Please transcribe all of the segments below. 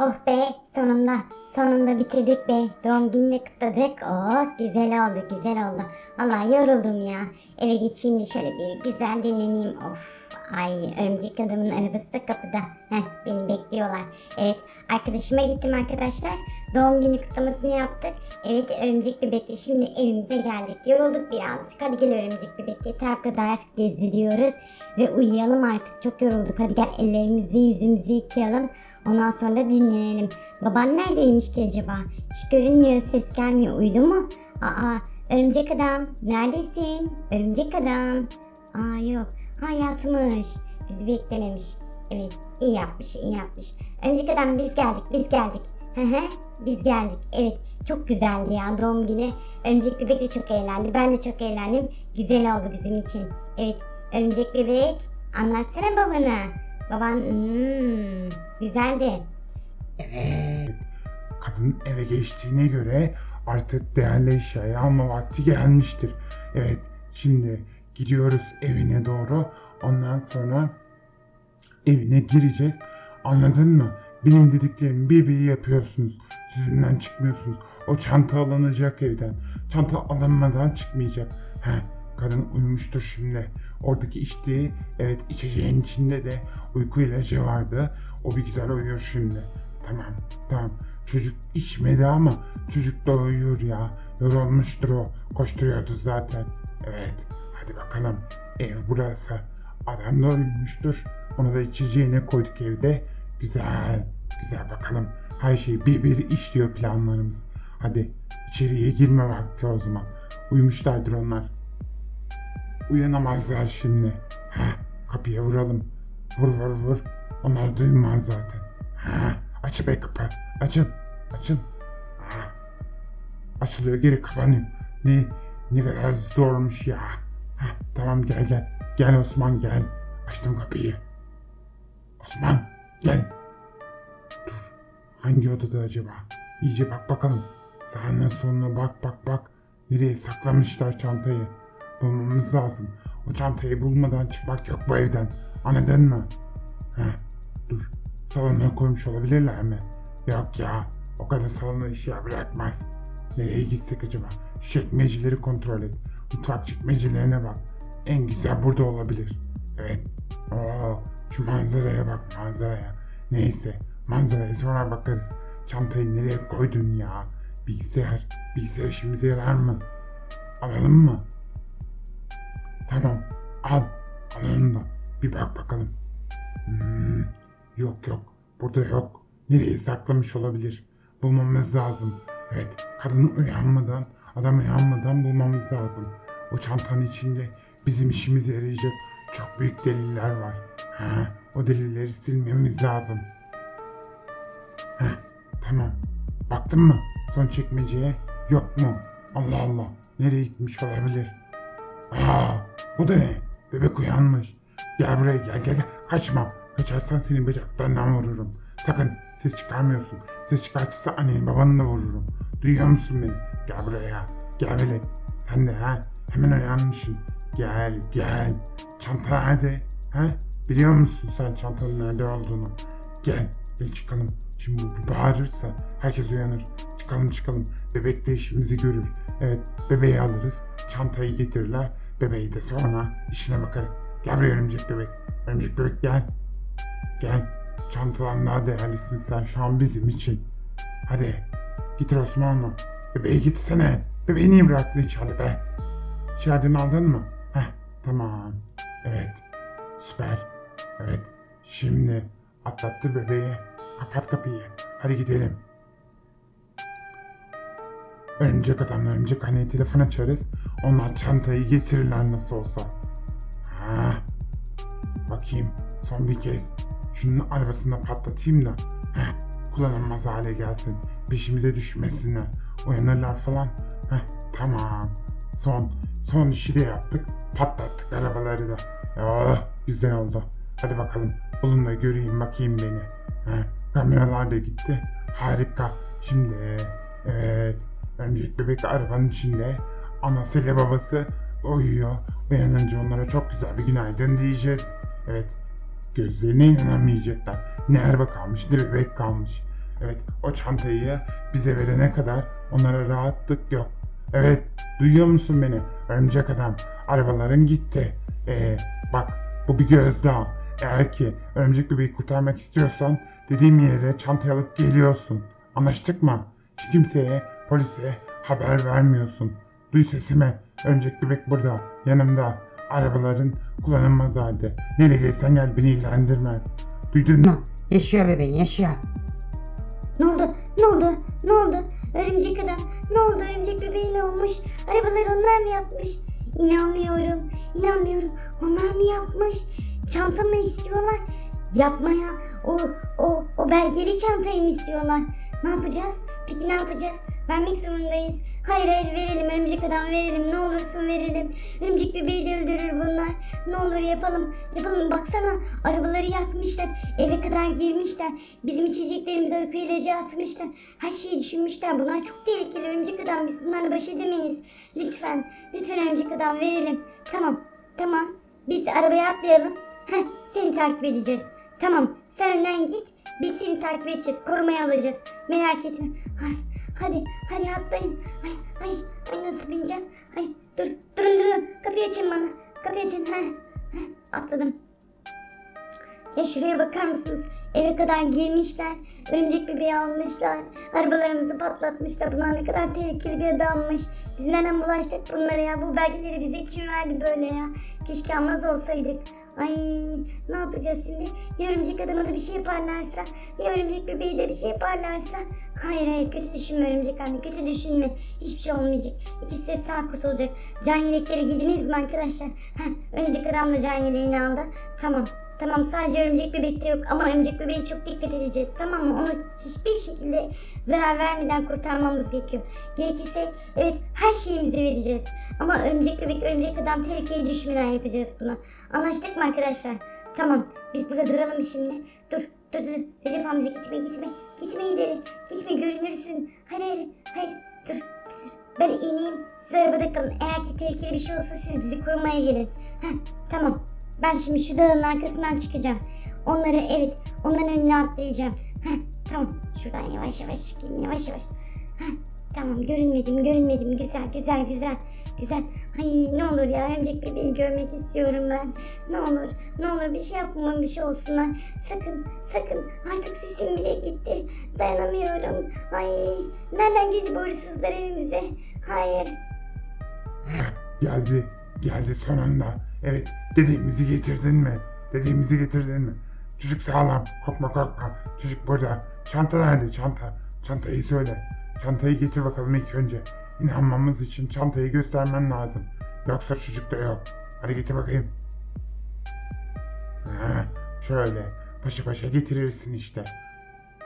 Oh be sonunda sonunda bitirdik be. Doğum gününü kutladık. Oh güzel oldu güzel oldu. Allah yoruldum ya. Eve geçeyim de şöyle bir güzel dinleneyim. Of. Ay örümcek adamın arabası da kapıda. Heh beni bekliyorlar. Evet arkadaşıma gittim arkadaşlar. Doğum günü kutlamasını yaptık. Evet örümcek bebekle şimdi evimize geldik. Yorulduk birazcık. Hadi gel örümcek bebek yeter kadar geziliyoruz. Ve uyuyalım artık çok yorulduk. Hadi gel ellerimizi yüzümüzü yıkayalım. Ondan sonra da dinlenelim. Baban neredeymiş ki acaba? Hiç görünmüyor, ses gelmiyor. Uyudu mu? Aa, örümcek adam. Neredesin? Örümcek adam. Aa yok. Ha. Bizi beklememiş. Evet, iyi yapmış, iyi yapmış. Örümcek adam biz geldik, biz geldik. Hı hı, biz geldik. Evet, çok güzeldi ya doğum günü. Örümcek bebek de çok eğlendi. Ben de çok eğlendim. Güzel oldu bizim için. Evet, örümcek bebek. Anlatsana babana. Baban hmm, güzeldi. Evet. Kadın eve geçtiğine göre artık değerli eşyayı alma vakti gelmiştir. Evet. Şimdi gidiyoruz evine doğru. Ondan sonra evine gireceğiz. Anladın mı? Benim dediklerimi bir bir yapıyorsunuz. Sözümden çıkmıyorsunuz. O çanta alınacak evden. Çanta alınmadan çıkmayacak. He, kadın uyumuştur şimdi. Oradaki içtiği, evet içeceğin içinde de uyku ilacı vardı. O bir güzel uyuyor şimdi. Tamam, tamam. Çocuk içmedi ama çocuk da uyuyor ya. Yorulmuştur o. Koşturuyordu zaten. Evet, hadi bakalım. Ev burası. Adam da uyumuştur. Onu da içeceğine koyduk evde. Güzel, güzel bakalım. Her şey bir bir işliyor planlarımız. Hadi içeriye girme vakti o zaman. Uyumuşlardır onlar. Uyanamazlar şimdi. Heh, kapıya vuralım. Vur vur vur. Onlar duymaz zaten. Ha, aç be kapı. Açın. Açın. Ha. Açılıyor geri kapanıyor. Ne, ne kadar zormuş ya. Ha, tamam gel gel. Gel Osman gel. Açtım kapıyı. Osman gel. Dur. Hangi odada acaba? İyice bak bakalım. Sağına soluna bak bak bak. Nereye saklamışlar çantayı? Bulmamız lazım. O çantayı bulmadan çıkmak yok bu evden. Anladın mı? Heh, dur. Salona koymuş olabilirler mi? Yok ya. O kadar salona eşya bırakmaz. Nereye gitsek acaba? Şu Çekmeceleri kontrol et. Mutfak çekmecelerine bak. En güzel burada olabilir. Evet. Oo, şu manzaraya bak manzaraya. Neyse manzaraya sonra bakarız. Çantayı nereye koydun ya? Bilgisayar. Bilgisayar işimize yarar mı? Alalım mı? Tamam. Al. Alalım da. Bir bak bakalım. Hmm, yok yok. Burada yok. Nereye saklamış olabilir? Bulmamız lazım. Evet. Kadın uyanmadan, adam uyanmadan bulmamız lazım. O çantanın içinde bizim işimize yarayacak çok büyük deliller var. Ha, o delilleri silmemiz lazım. Heh, tamam. Baktın mı? Son çekmeceye yok mu? Allah Allah. Nereye gitmiş olabilir? Aa, bu da ne? Bebek uyanmış. Gel buraya gel gel gel. Kaçma. Kaçarsan senin bacaklarından vururum. Sakın ses çıkarmıyorsun. Ses çıkartırsa annenin babanı da vururum. Duyuyor musun beni? Gel buraya. Gel velet. Sen de ha. Hemen uyanmışsın. Gel gel. Çanta nerede? Ha? Biliyor musun sen çantanın nerede olduğunu? Gel. Gel çıkalım. Şimdi bu bağırırsa herkes uyanır. Çıkalım çıkalım. Bebek de işimizi görür. Evet bebeği alırız. Çantayı getirirler. Bebeği de sonra işine bakarız. Gel buraya örümcek bebek. Örümcek bebek gel. Gel. Çantadan daha değerlisin sen şu an bizim için. Hadi. Getir Osmanlı. Bebeği gitsene. Bebeği niye bıraktın içeride be? İçeriden aldın mı? Heh tamam. Evet. Süper. Evet. Şimdi atlattı bebeği. Kapat kapıyı. Hadi gidelim. Örümcek adamla örümcek anneye telefon açarız. Onlar çantayı getirirler nasıl olsa. Ha. Bakayım son bir kez. Şunun arabasında patlatayım da. Heh, kullanılmaz hale gelsin. Peşimize düşmesinler. Uyanırlar falan. Heh, tamam. Son. Son işi de yaptık. Patlattık arabaları da. Oh, güzel oldu. Hadi bakalım. Bulun da göreyim bakayım beni. Heh, kameralar da gitti. Harika. Şimdi evet. Örümcek bebek arabanın içinde. Anasıyla babası uyuyor. Uyanınca onlara çok güzel bir günaydın diyeceğiz. Evet. Gözlerine inanamayacaklar. Ne araba kalmış ne bebek kalmış. Evet o çantayı bize verene kadar onlara rahatlık yok. Evet duyuyor musun beni? Örümcek adam arabaların gitti. Ee, bak bu bir gözdağı. Eğer ki örümcek bebeği kurtarmak istiyorsan dediğim yere çantayı alıp geliyorsun. Anlaştık mı? Hiç kimseye, polise haber vermiyorsun. Duy sesimi. Örümcek bebek burada, yanımda. Arabaların kullanılmaz halde. Nereye gelsen gel beni ilgilendirmez. Duydun mu? Yaşıyor bebeğin yaşıyor. Ne oldu? Ne oldu? Ne oldu? Örümcek adam. Ne oldu? Örümcek bebeği ne olmuş? Arabaları onlar mı yapmış? İnanmıyorum. İnanmıyorum. Onlar mı yapmış? Çanta mı istiyorlar? Yapmaya. O, o, o belgeli çantayı mı istiyorlar? Ne yapacağız? Peki ne yapacağız? Vermek zorundayız. Hayır hayır verelim örümcek adam verelim ne olursun verelim. Örümcek bebeği de öldürür bunlar. Ne olur yapalım. Yapalım baksana arabaları yakmışlar. Eve kadar girmişler. Bizim içeceklerimize uyku ilacı atmışlar. Her şeyi düşünmüşler. Bunlar çok tehlikeli örümcek adam. Biz bunlarla baş edemeyiz. Lütfen. Lütfen örümcek adam verelim. Tamam. Tamam. Biz arabaya atlayalım. Heh, seni takip edeceğiz. Tamam. Sen önden git. Biz seni takip edeceğiz. Korumaya alacağız. Merak etme. Ay, hadi. Hadi atlayın. Ay, ay, ay nasıl bineceğim? Ay, dur. Durun durun. Kapıyı açın bana. Kapıyı açın. Heh, heh, atladım. Ya şuraya bakar mısınız? Eve kadar girmişler. Örümcek bebeği almışlar. Arabalarımızı patlatmışlar. Bunlar ne kadar tehlikeli bir adammış. Biz nereden bulaştık bunlara ya? Bu belgeleri bize kim verdi böyle ya? Keşke almaz olsaydık. Ay ne yapacağız şimdi? Ya örümcek adama da bir şey yaparlarsa? Ya örümcek bebeği de bir şey yaparlarsa? Hayır hayır kötü düşünme örümcek anne. Kötü düşünme. Hiçbir şey olmayacak. İkisi de sağ kurtulacak. Can yelekleri giydiniz mi arkadaşlar? Heh, örümcek adam da can yeleğini aldı. Tamam. Tamam sadece örümcek bebekte yok ama örümcek bebeğe çok dikkat edeceğiz tamam mı? Onu hiçbir şekilde zarar vermeden kurtarmamız gerekiyor. Gerekirse evet her şeyimizi vereceğiz. Ama örümcek bebek örümcek adam tehlikeye düşmeden yapacağız bunu. Anlaştık mı arkadaşlar? Tamam biz burada duralım şimdi. Dur dur dur Recep amca gitme gitme. Gitme ileri gitme görünürsün. Hayır hayır hayır dur dur. Ben ineyim siz arabada kalın. Eğer ki tehlikeli bir şey olsa siz bizi korumaya gelin. Heh tamam. Ben şimdi şu dağın arkasından çıkacağım. Onları evet onların önüne atlayacağım. Heh, tamam şuradan yavaş yavaş çıkayım yavaş yavaş. Heh, tamam görünmedim görünmedim güzel güzel güzel güzel. Ay ne olur ya örümcek bebeği görmek istiyorum ben. Ne olur ne olur bir şey yapmama bir şey olsunlar. Sakın sakın artık sesim bile gitti. Dayanamıyorum. Ay nereden girdi bu hırsızlar evimize? Hayır. Geldi. Geldi sonunda. Evet dediğimizi getirdin mi? Dediğimizi getirdin mi? Çocuk sağlam. Korkma korkma. Çocuk burada. Çanta nerede? Çanta. Çantayı söyle. Çantayı getir bakalım ilk önce. İnanmamız için çantayı göstermen lazım. Yoksa çocuk da yok. Hadi getir bakayım. Ha, şöyle. Paşa paşa getirirsin işte.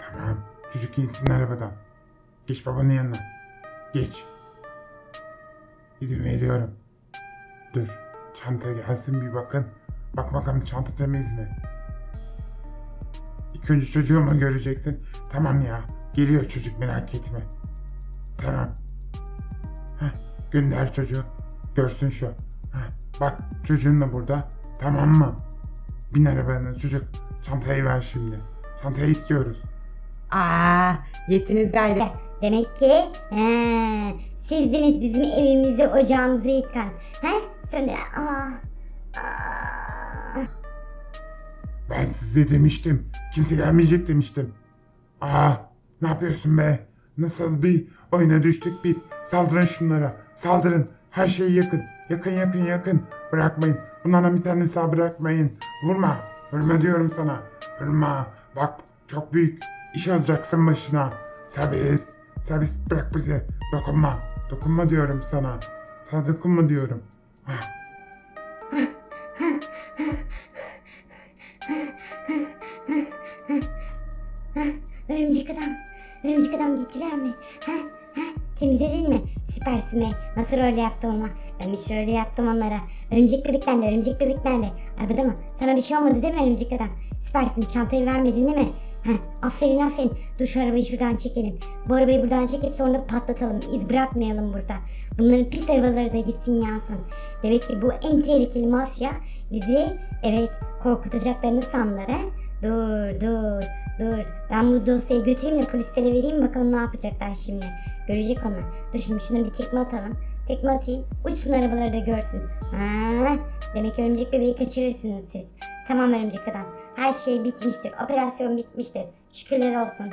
Tamam. Çocuk insin arabadan. Geç babanın yanına. Geç. İzin veriyorum. Dur. Çanta gelsin bir bakın. Bak bakalım çanta temiz mi? İlk önce çocuğumu göreceksin. Tamam ya. Geliyor çocuk merak etme. Tamam. Heh, gönder çocuğu. Görsün şu. Heh, bak çocuğun da burada. Tamam mı? Bin arabana çocuk. Çantayı ver şimdi. Çantayı istiyoruz. Aa, yettiniz gayrı. Demek ki he, sizdiniz bizim evimizi ocağımızı yıkan. He? Sonra aa, aa. Ben size demiştim. Kimse gelmeyecek demiştim. Aa, ne yapıyorsun be? Nasıl bir oyuna düştük biz? Saldırın şunlara. Saldırın. Her şeyi yakın. Yakın yakın yakın. Bırakmayın. Bunlardan bir tane sağ bırakmayın. Vurma. Vurma diyorum sana. Vurma. Bak çok büyük iş alacaksın başına. Serbest. Serbest bırak bizi. Dokunma. Dokunma diyorum sana. Sana dokunma diyorum. Örümcek adam. Örümcek adam gittiler mi? Ha? Ha? Temizledin mi? Süpersin be. Nasıl rol yaptım ona? Ölmüş rol yaptım onlara. Örümcek bebek nerede? Örümcek bebek nerede? Arabada mı? Sana bir şey olmadı değil mi örümcek adam? Süpersin. Çantayı vermedin değil mi? Ha, aferin aferin. Dur şu arabayı şuradan çekelim. Bu arabayı buradan çekip sonra patlatalım. İz bırakmayalım burada. Bunların pis arabaları da gitsin yansın. Demek ki bu en tehlikeli mafya bizi evet korkutacaklarını sandılar? Dur dur dur. Ben bu dosyayı götüreyim de polislere vereyim bakalım ne yapacaklar şimdi. Görecek onlar. Dur şimdi şuna bir tekme atalım. Tekme atayım. Uçsun arabaları da görsün. Ha, demek örümcek bebeği kaçırırsınız siz. Tamam örümcek adam. Her şey bitmiştir. Operasyon bitmiştir. Şükürler olsun.